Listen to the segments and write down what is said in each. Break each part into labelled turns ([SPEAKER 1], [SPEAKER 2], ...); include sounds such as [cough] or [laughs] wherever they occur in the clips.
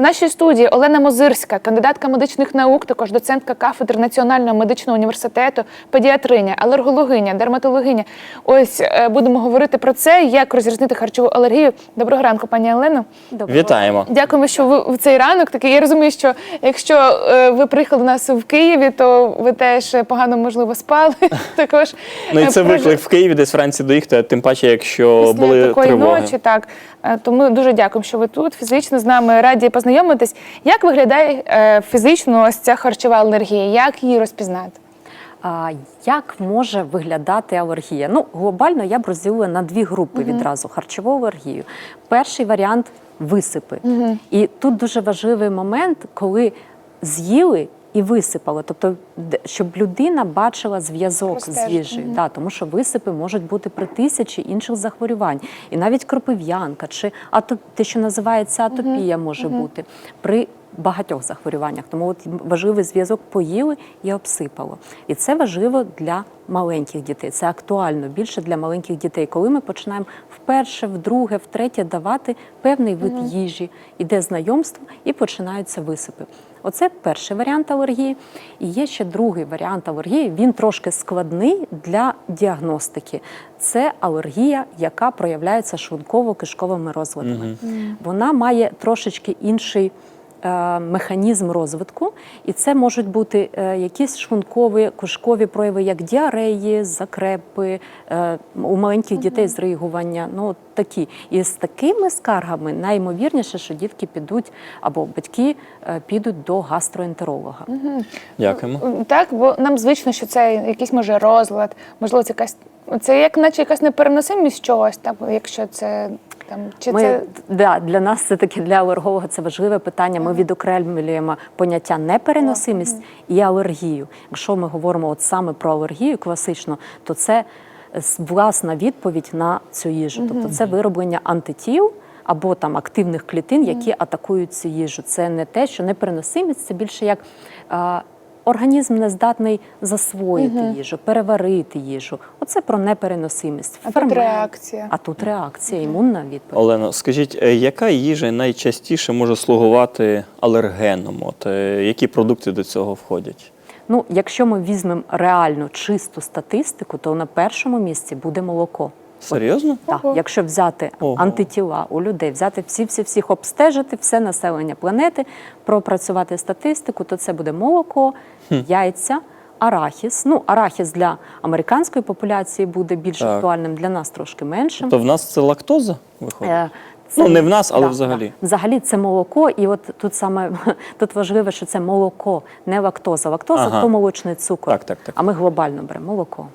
[SPEAKER 1] В нашій студії Олена Мозирська, кандидатка медичних наук, також доцентка кафедри Національного медичного університету, педіатриня, алергологиня, дерматологиня. Ось е, будемо говорити про це, як розрізнити харчову алергію. Доброго ранку, пані Олено.
[SPEAKER 2] Вітаємо.
[SPEAKER 1] Дякуємо, що ви в цей ранок такий. Я розумію, що якщо е, ви приїхали до нас в Києві, то ви теж погано можливо спали. [laughs] Також
[SPEAKER 2] Ну і
[SPEAKER 1] е,
[SPEAKER 2] це виклик в Києві, десь вранці доїхати, тим паче, якщо були
[SPEAKER 1] такої
[SPEAKER 2] тривоги.
[SPEAKER 1] ночі. Так Е, тому дуже дякуємо, що ви тут фізично з нами раді познайомитись. Як виглядає е, фізично ось ця харчова алергія? Як її розпізнати?
[SPEAKER 3] А, як може виглядати алергія? Ну, глобально я б розділила на дві групи відразу харчову алергію. Перший варіант висипи. І тут дуже важливий момент, коли з'їли. І висипало. тобто, щоб людина бачила зв'язок з їжею, угу. да, тому що висипи можуть бути при тисячі інших захворювань, і навіть кропив'янка чи атоп... те, що називається атопія, може бути. При багатьох захворюваннях. Тому от важливий зв'язок поїли і обсипало. І це важливо для маленьких дітей. Це актуально більше для маленьких дітей. Коли ми починаємо вперше, вдруге, втретє давати певний вид їжі, іде знайомство і починаються висипи. Оце перший варіант алергії. І є ще другий варіант алергії. Він трошки складний для діагностики. Це алергія, яка проявляється шлунково-кишковими розладами. Вона має трошечки інший. Е, Механізм розвитку, і це можуть бути е, якісь шлункові кишкові прояви, як діареї, закрепи е, у маленьких дітей зригування. Ну такі. І з такими скаргами найімовірніше, що дітки підуть або батьки підуть до гастроентеролога.
[SPEAKER 2] Дякуємо.
[SPEAKER 1] Так, бо нам звично, що це якийсь може розлад, можливо, це якась це як наче якась непереносимість чогось, так якщо це там чи
[SPEAKER 3] Ми,
[SPEAKER 1] це
[SPEAKER 3] да, для нас це таке для алерголога це важливе питання. Ми відокремлюємо поняття непереносимість і алергію. Якщо ми говоримо от саме про алергію класично, то це е, власна відповідь на цю їжу. Тобто це вироблення антитіл. Або там активних клітин, які атакують цю їжу. Це не те, що непереносимість, це більше як а, організм не здатний засвоїти їжу, переварити їжу. Оце про непереносимість.
[SPEAKER 1] А тут реакція.
[SPEAKER 3] А тут реакція, імунна відповідь.
[SPEAKER 2] Олено, скажіть, е, яка їжа найчастіше може слугувати алергеном? От е, які продукти до цього входять?
[SPEAKER 3] Ну, якщо ми візьмемо реально чисту статистику, то на першому місці буде молоко.
[SPEAKER 2] Серйозно?
[SPEAKER 3] Так,
[SPEAKER 1] Ого.
[SPEAKER 3] якщо взяти
[SPEAKER 2] Ого.
[SPEAKER 3] антитіла у людей, взяти всі всі всіх обстежити, все населення планети, пропрацювати статистику, то це буде молоко, яйця, арахіс. Ну, арахіс для американської популяції буде більш
[SPEAKER 2] Так.
[SPEAKER 3] актуальним, для нас трошки меншим.
[SPEAKER 2] То в нас це лактоза виходить?
[SPEAKER 3] Е,
[SPEAKER 2] Ну, не в нас, але взагалі.
[SPEAKER 3] Взагалі це молоко, і от тут саме [laughs] тут важливо, що це молоко, не лактоза. Лактоза
[SPEAKER 2] Ага.
[SPEAKER 3] то молочний цукор.
[SPEAKER 2] Так, так, так.
[SPEAKER 3] А ми глобально беремо молоко.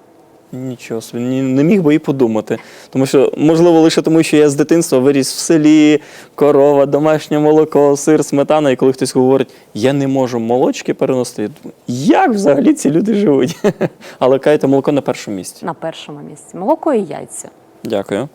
[SPEAKER 2] Нічого собі, ні- не міг би і подумати. Тому що, можливо, лише тому, що я з дитинства виріс в селі, корова, домашнє молоко, сир, сметана. І коли хтось говорить, я не можу молочки переносити, я думаю, як взагалі ці люди живуть? [laughs] Але кайте молоко на першому місці.
[SPEAKER 3] На першому місці. Молоко і яйця.
[SPEAKER 2] Дякую.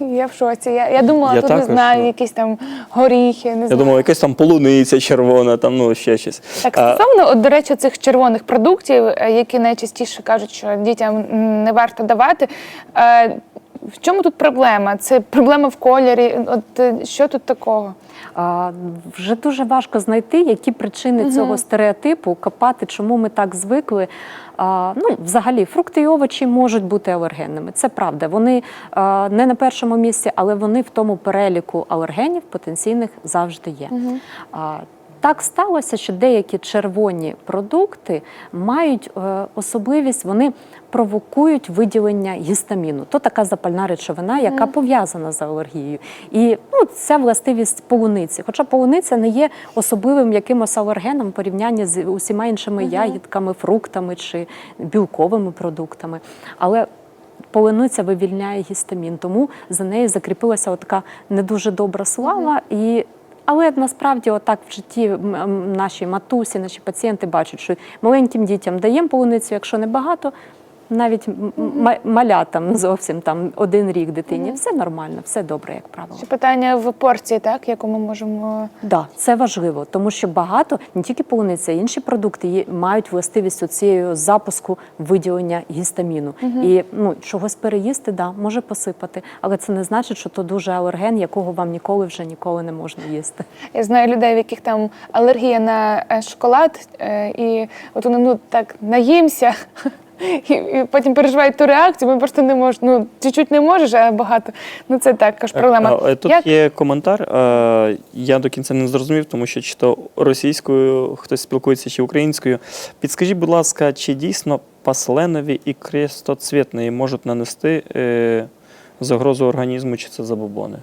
[SPEAKER 1] Я в шоці. Я, я думала,
[SPEAKER 2] Я
[SPEAKER 1] тут не знаю,
[SPEAKER 2] ну.
[SPEAKER 1] якісь там горіхи, не
[SPEAKER 2] Я
[SPEAKER 1] знаю.
[SPEAKER 2] думала, якась там полуниця червона, там ну ще щось.
[SPEAKER 1] Так,
[SPEAKER 2] А,
[SPEAKER 1] стосовно, от, до речі, цих червоних продуктів, е, які найчастіше кажуть, що дітям не варто давати. В чому тут проблема? Це проблема в кольорі. От е, що тут такого?
[SPEAKER 3] А, вже дуже важко знайти, які причини цього стереотипу, копати, чому ми так звикли. А, ну, взагалі, фрукти і овочі можуть бути алергенними. Це правда. Вони а, не на першому місці, але вони в тому переліку алергенів потенційних завжди є. А, так сталося, що деякі червоні продукти мають е, особливість, вони провокують виділення гістаміну. То така запальна речовина, яка пов'язана з алергією. І ну, ця властивість полуниці. Хоча полуниця не є особливим якимось алергеном в порівнянні з усіма іншими ягідками, фруктами чи білковими продуктами. Але Полуниця вивільняє гістамін, тому за нею закріпилася така не дуже добра слава. І але насправді, отак в житті наші матусі, наші пацієнти бачать, що маленьким дітям даємо полуницю, якщо не багато, навіть малятам зовсім там один рік дитині, все нормально, все добре, як правило.
[SPEAKER 1] Ще питання в порції, так, яку ми можемо.
[SPEAKER 3] Да, це важливо, тому що багато не тільки полуниця, інші продукти є, мають властивість цієї запуску виділення гістаміну. І ну чогось переїсти, да, може посипати, але це не значить, що то дуже алерген, якого вам ніколи вже ніколи не можна їсти.
[SPEAKER 1] Я знаю людей, в яких там алергія на е, шоколад, е, і от вони ну так наїмся. І, і потім переживають ту реакцію, ми просто не можуть. Ну, чуть-чуть не можеш, а багато. Ну це також проблема.
[SPEAKER 2] А, е, Тут
[SPEAKER 1] Як
[SPEAKER 2] є коментар. е, Я до кінця не зрозумів, тому що чи то російською хтось спілкується, чи українською. Підскажіть, будь ласка, чи дійсно пасленові і крестоцвітні можуть нанести е, загрозу організму, чи це забобони?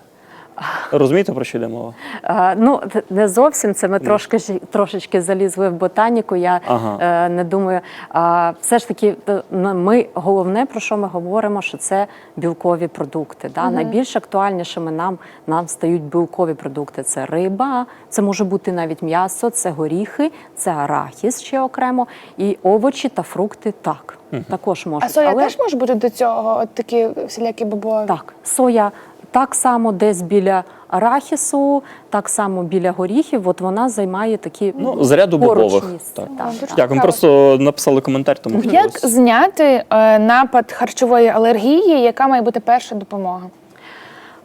[SPEAKER 2] Розумієте, про що йде мова?
[SPEAKER 3] Е, Ну, не зовсім це ми трошки ж- трошечки залізли в ботаніку. Я
[SPEAKER 2] Ага.
[SPEAKER 3] е, не думаю. А, все ж таки, ну, ми головне про що ми говоримо, що це білкові продукти. Да? Найбільш актуальнішими нам, нам стають білкові продукти. Це риба, це може бути навіть м'ясо, це горіхи, це арахіс ще окремо, і овочі та фрукти так. Також можуть.
[SPEAKER 1] а соя
[SPEAKER 3] Але-
[SPEAKER 1] теж може бути до цього? От такі всілякі бобові?
[SPEAKER 3] так, соя так само десь біля арахісу, так само біля горіхів. От вона займає такі
[SPEAKER 2] Ну, заряду
[SPEAKER 3] поруч
[SPEAKER 2] бобових.
[SPEAKER 3] місця.
[SPEAKER 2] Так.
[SPEAKER 3] Так,
[SPEAKER 1] Дуже.
[SPEAKER 2] Дякую.
[SPEAKER 1] Цікаво.
[SPEAKER 2] просто написали коментар, тому
[SPEAKER 1] Як
[SPEAKER 2] хотілося.
[SPEAKER 1] зняти е, напад харчової алергії, яка має бути перша допомога?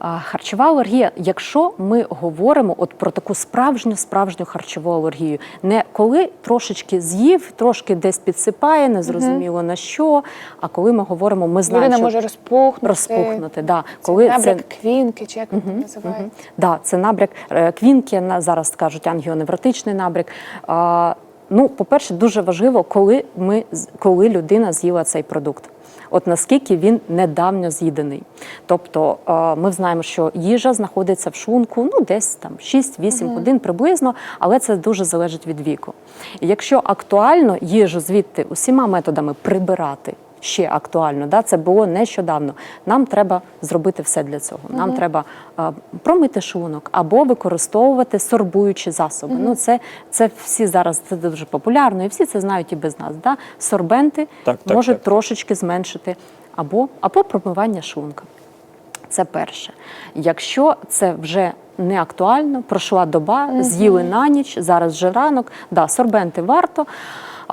[SPEAKER 3] Харчова алергія, якщо ми говоримо от про таку справжню справжню харчову алергію, не коли трошечки з'їв, трошки десь підсипає, незрозуміло на що. А коли ми говоримо, ми знаємо,
[SPEAKER 1] Людина
[SPEAKER 3] що
[SPEAKER 1] може розпухнути.
[SPEAKER 3] розпухнути. Да.
[SPEAKER 1] Це
[SPEAKER 3] Коли
[SPEAKER 1] набряк квінки, чи як він називається?
[SPEAKER 3] Да, це набряк е, квінки, на- зараз кажуть ангіоневротичний набряк. Ну, по-перше, дуже важливо, коли, ми, коли людина з'їла цей продукт. От наскільки він недавньо з'їдений. Тобто е, ми знаємо, що їжа знаходиться в шлунку ну, десь там 6-8 годин приблизно, але це дуже залежить від віку. І якщо актуально їжу звідти усіма методами прибирати, ще актуально. Да? Це було нещодавно. Нам треба зробити все для цього. Нам треба е, промити шлунок або використовувати сорбуючі засоби. Ну, це, це всі зараз це дуже популярно, і всі це знають і без нас. Да? Сорбенти
[SPEAKER 2] Так, так,
[SPEAKER 3] можуть
[SPEAKER 2] так.
[SPEAKER 3] трошечки зменшити або, або промивання шлунка. Це перше. Якщо це вже не актуально, пройшла доба, з'їли на ніч, зараз вже ранок, да, сорбенти варто,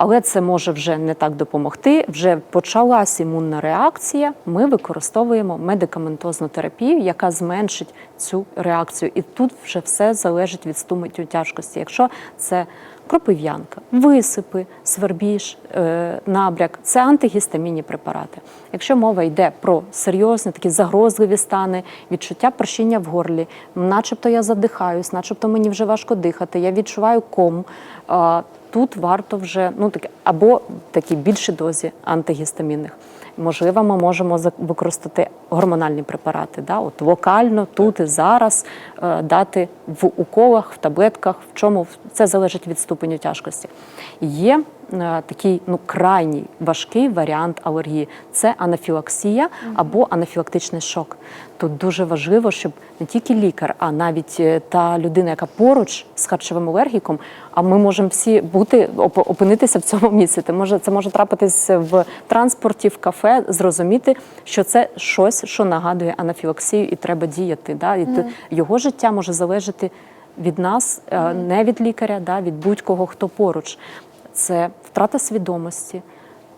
[SPEAKER 3] але це може вже не так допомогти. Вже почалась імунна реакція. Ми використовуємо медикаментозну терапію, яка зменшить цю реакцію. І тут вже все залежить від ступеню тяжкості. Якщо це кропив'янка, висипи, свербіж, е, набряк це антигістамінні препарати. Якщо мова йде про серйозні такі загрозливі стани, відчуття першіння в горлі, начебто я задихаюсь, начебто мені вже важко дихати, я відчуваю ком. Тут варто вже ну таке або такі більші дозі антигістамінних. Можливо, ми можемо використати гормональні препарати, да? от локально, тут і зараз е, дати в уколах, в таблетках, в чому це залежить від ступеню тяжкості. Є такий ну крайній важкий варіант алергії це анафілаксія або анафілактичний шок. Тут дуже важливо, щоб не тільки лікар, а навіть е, та людина, яка поруч з харчовим алергіком, а ми можемо всі бути оп- опинитися в цьому місці. Це може це може трапитись в транспорті, в кафе, зрозуміти, що це щось, що нагадує анафілаксію, і треба діяти. Да? І ти- його життя може залежати від нас, е, не від лікаря, да? від будь-кого, хто поруч. Це втрата свідомості.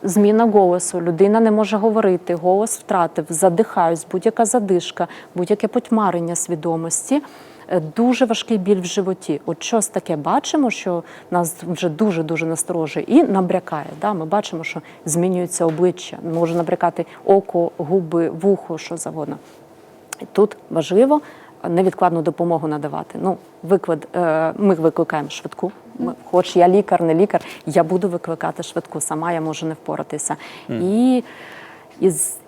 [SPEAKER 3] Зміна голосу, людина не може говорити, голос втратив, задихаюсь, будь-яка задишка, будь-яке потьмарення свідомості, е, дуже важкий біль в животі. От щось таке бачимо, що нас вже дуже дуже насторожує і набрякає. Да? Ми бачимо, що змінюється обличчя, може набрякати око, губи, вухо, що завгодно. Тут важливо невідкладну допомогу надавати. Ну, виклад, е, ми викликаємо швидку. Хоч я лікар, не лікар, я буду викликати швидку, сама я можу не впоратися. І, з-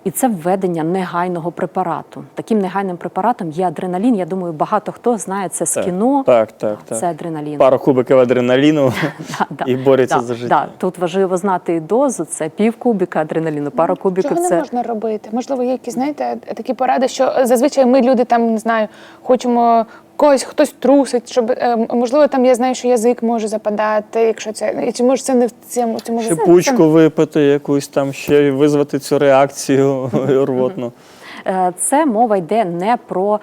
[SPEAKER 3] і це введення негайного препарату. Таким негайним препаратом є адреналін. Я думаю, багато хто знає це з
[SPEAKER 2] Так,
[SPEAKER 3] кіно.
[SPEAKER 2] так, так, так.
[SPEAKER 3] Це адреналін.
[SPEAKER 2] Пару кубиків адреналіну [laughs] [laughs] і борються
[SPEAKER 3] да,
[SPEAKER 2] за життя.
[SPEAKER 3] Тут важливо знати і дозу. Це пів кубіка адреналіну, пару кубиків
[SPEAKER 1] Чого не
[SPEAKER 3] це
[SPEAKER 1] можна робити? Можливо, є якісь, знаєте, такі поради, що зазвичай ми люди там не знаю, хочемо когось хтось трусить, щоб е, можливо там я знаю, що язик може западати, якщо це і чи може це не в цьому цьому
[SPEAKER 2] Шипучку випити, якусь там ще визвати цю реакцію [laughs] рвотну.
[SPEAKER 3] Е, Це мова йде не про,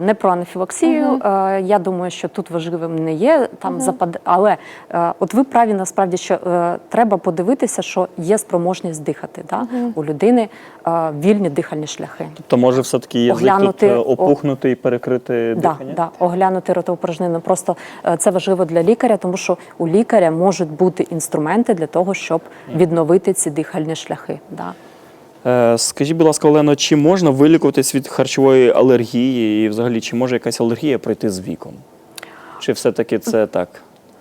[SPEAKER 3] не про анафілаксію. Е, Я думаю, що тут важливим не є там запад, але е, от ви праві насправді, що е, треба подивитися, що є спроможність дихати. Да? У людини е, вільні дихальні шляхи.
[SPEAKER 2] Тобто може все-таки язик тут
[SPEAKER 3] Оглянути,
[SPEAKER 2] е,
[SPEAKER 3] о-
[SPEAKER 2] опухнути і перекрити
[SPEAKER 3] Да,
[SPEAKER 2] дихання?
[SPEAKER 3] да, оглянути ротовпорожнину. Просто е, це важливо для лікаря, тому що у лікаря можуть бути інструменти для того, щоб відновити ці дихальні шляхи. Да.
[SPEAKER 2] Е, Скажіть, будь ласка, Олено, чи можна вилікуватись від харчової алергії і взагалі чи може якась алергія пройти з віком? Чи все-таки це так?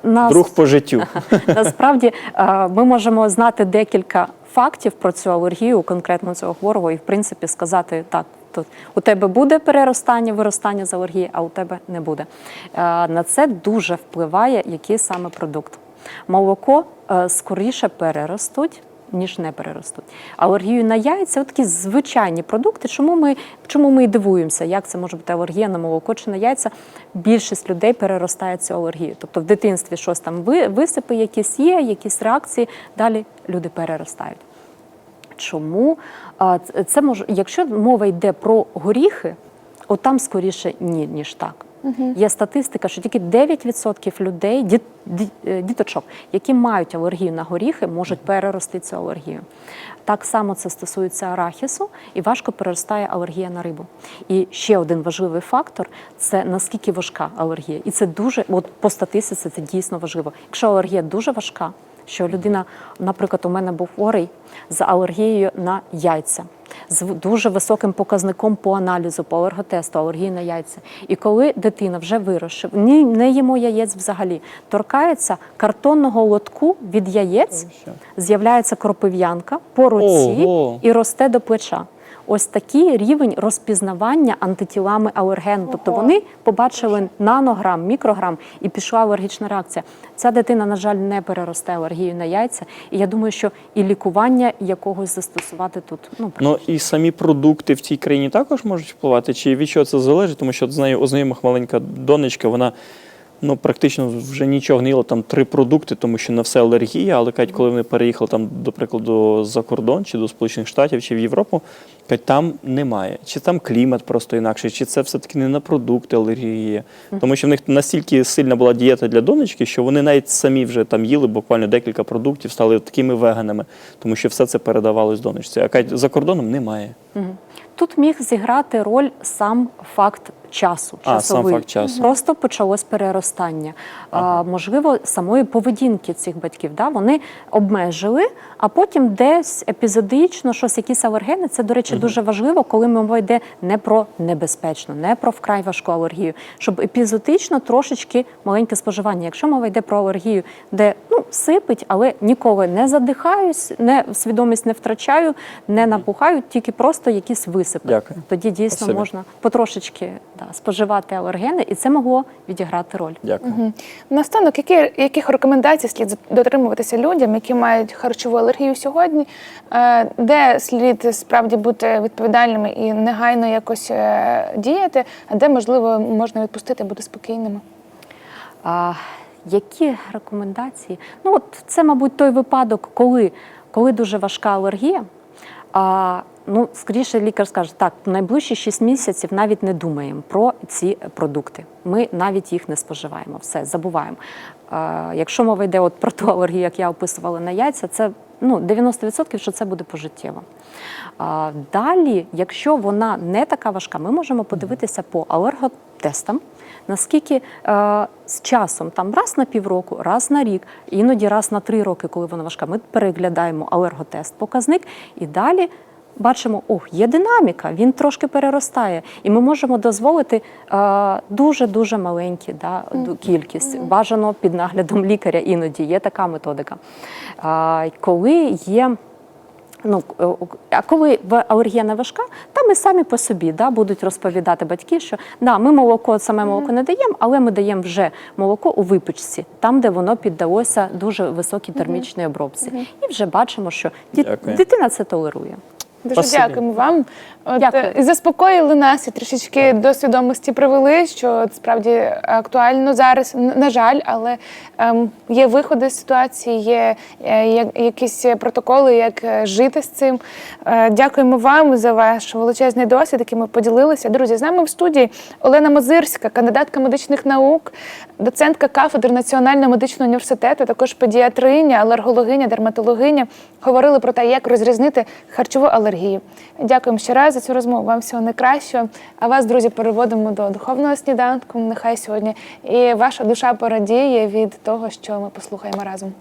[SPEAKER 3] Нас-
[SPEAKER 2] Друг по життю. [laughs]
[SPEAKER 3] Насправді е, ми можемо знати декілька фактів про цю алергію, конкретно цього хворого, і в принципі сказати так. Тут у тебе буде переростання, виростання з алергії, а у тебе не буде. Е, На це дуже впливає який саме продукт. Молоко скоріше переростуть. Ніж не переростуть. Алергію на яйця такі звичайні продукти. Чому ми, чому ми і дивуємося, як це може бути алергія на молоко чи на яйця? Більшість людей переростає цю алергію. Тобто в дитинстві щось там висипи якісь є, якісь реакції, далі люди переростають. Чому це може, якщо мова йде про горіхи, от там скоріше ні, ніж так. Є статистика, що тільки 9% людей, діт, е, діточок, які мають алергію на горіхи, можуть перерости цю алергію. Так само це стосується арахісу, і важко переростає алергія на рибу. І ще один важливий фактор це наскільки важка алергія. І це дуже, от по статистиці, це дійсно важливо. Якщо алергія дуже важка, що людина, наприклад, у мене був хворий з алергією на яйця, з дуже високим показником по аналізу, по алерготесту, алергії на яйця. І коли дитина вже вирощив, ні, не їмо яєць взагалі, торкається картонного лотку від яєць, з'являється кропив'янка по руці
[SPEAKER 2] Ого.
[SPEAKER 3] і росте до плеча. Ось такий рівень розпізнавання антитілами алергену. Тобто вони побачили нанограм, мікрограм і пішла алергічна реакція. Ця дитина, на жаль, не переросте алергію на яйця. І я думаю, що і лікування якогось застосувати тут ну,
[SPEAKER 2] Ну і самі продукти в цій країні також можуть впливати? Чи від чого це залежить? Тому що з нею у знайомих маленька донечка, вона ну практично вже нічого не їла, там три продукти, тому що на все алергія. Але кажуть, коли вони переїхали там, до прикладу, за кордон, чи до Сполучених Штатів, чи в Європу, там немає. Чи там клімат просто інакший, чи це все-таки не на продукти алергія. Тому що в них настільки сильна була дієта для донечки, що вони навіть самі вже там їли буквально декілька продуктів, стали такими веганами, тому що все це передавалось донечці. А за кордоном немає.
[SPEAKER 3] Тут міг зіграти роль сам факт часу.
[SPEAKER 2] А, сам
[SPEAKER 3] часовий.
[SPEAKER 2] факт часу.
[SPEAKER 3] Просто почалось переростання. А, можливо, самої поведінки цих батьків. Да? Вони обмежили, а потім десь епізодично щось, якісь алергени. Це, до речі, дуже важливо, коли мова йде не про небезпечну, не про вкрай важку алергію, щоб епізодично трошечки маленьке споживання. Якщо мова йде про алергію, де ну, сипить, але ніколи не задихаюсь, не свідомість не втрачаю, не напухаю, тільки просто якісь висипи.
[SPEAKER 2] Дякую.
[SPEAKER 3] Тоді дійсно
[SPEAKER 2] Спасибі.
[SPEAKER 3] можна потрошечки да, споживати алергени, і це могло відіграти роль.
[SPEAKER 2] Дякую.
[SPEAKER 1] Наостанок, які, яких рекомендацій слід дотримуватися людям, які мають харчову алергію сьогодні, е, де слід справді бути відповідальними і негайно якось е, діяти, а де можливо можна відпустити, бути спокійними?
[SPEAKER 3] А, які рекомендації? Ну, от це, мабуть, той випадок, коли, коли дуже важка алергія. А, ну, скоріше лікар скаже, так, найближчі 6 місяців навіть не думаємо про ці продукти. Ми навіть їх не споживаємо. Все, забуваємо. А, якщо мова йде от про ту алергію, як я описувала на яйця, це ну, 90% що це буде пожиттєво. А, далі, якщо вона не така важка, ми можемо подивитися по алерготестам, наскільки е, з часом, там раз на півроку, раз на рік, іноді раз на три роки, коли вона важка, ми переглядаємо алерготест, показник і далі. Бачимо, ох, є динаміка, він трошки переростає, і ми можемо дозволити дуже дуже маленькі да, кількість. Бажано під наглядом лікаря іноді є така методика. А, коли є Ну, е, а коли алергія не важка, там і самі по собі да, будуть розповідати батьки, що да, ми молоко, саме молоко не даємо, але ми даємо вже молоко у випічці, там, де воно піддалося дуже високій термічній обробці. І вже бачимо, що
[SPEAKER 2] дит...
[SPEAKER 3] Дитина це толерує.
[SPEAKER 1] Дуже
[SPEAKER 2] Спасибі.
[SPEAKER 1] дякуємо вам. От,
[SPEAKER 3] Дякую.
[SPEAKER 1] е, І заспокоїли нас і трішечки до свідомості привели, що от справді актуально зараз, н- на жаль, але ем, є виходи з ситуації, є е, я- якісь протоколи, як е, жити з цим. Е, дякуємо вам за ваш величезний досвід, яким ми поділилися. Друзі, з нами в студії Олена Мозирська, кандидатка медичних наук, доцентка кафедри Національного медичного університету, також педіатриня, алергологиня, дерматологиня. Говорили про те, як розрізнити харчову алергію. Дякуємо ще раз за цю розмову. Вам всього найкращого. А вас, друзі, переводимо до духовного сніданку. Нехай сьогодні і ваша душа порадіє від того, що ми послухаємо разом.